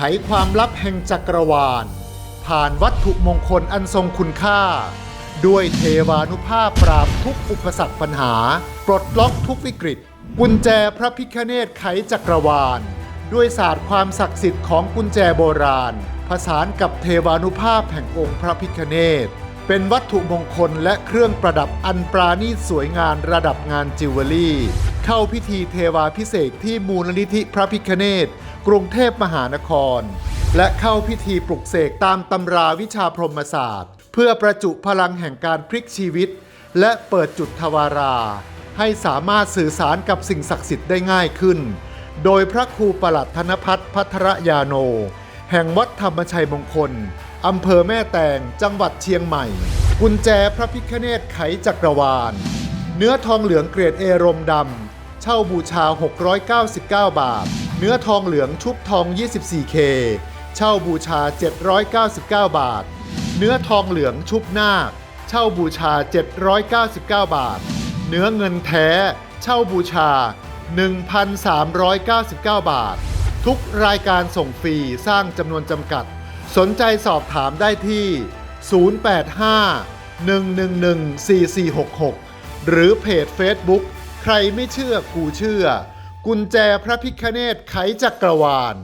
ไขความลับแห่งจักรวาล ผ่านวัตถุมงคลอันทรงคุณค่า ด้วยเทวานุภาพปราบทุกอุปสรรคปัญหา ปลดล็อกทุกวิกฤต กุญแจพระพิคเนตไขจักรวาล ด้วยศาสตร์ความศักดิ์สิทธิ์ของกุญแจโบราณ ผสานกับเทวานุภาพแห่งองค์พระพิคเนตเป็นวัตถุมงคลและเครื่องประดับอันปราณีตสวยงามระดับงานจิวเวลรี่ เข้าพิธีเทวาพิเศษที่มูลนิธิพระพิคเนต กรุงเทพมหานคร และเข้าพิธีปลุกเสกตามตำราวิชาพรหมศาสตร์ เพื่อประจุพลังแห่งการพลิกชีวิต และเปิดจุดทวารา ให้สามารถสื่อสารกับสิ่งศักดิ์สิทธิ์ได้ง่ายขึ้น โดยพระครูประหลัดธนพัฒน์พัทรยาโน แห่งวัดธรรมชัยมงคลอำเภอแม่แตงจังหวัดเชียงใหม่ กุญแจพระพิคเนตไขจักรวาล เนื้อทองเหลืองเกรดเอรมดำ เช่าบูชา 699 บาท เนื้อทองเหลืองชุบทอง 24K เช่าบูชา 799 บาท เนื้อทองเหลืองชุบนาคเช่าบูชา 799 บาท เนื้อเงินแท้ เช่าบูชา 1,399 บาท ทุกรายการส่งฟรีสร้างจำนวนจำกัด สนใจสอบถามได้ที่ 085 111 4466 หรือเพจ Facebook ใครไม่เชื่อกูเชื่อ กุญแจพระพิคเนตไขจักรวาล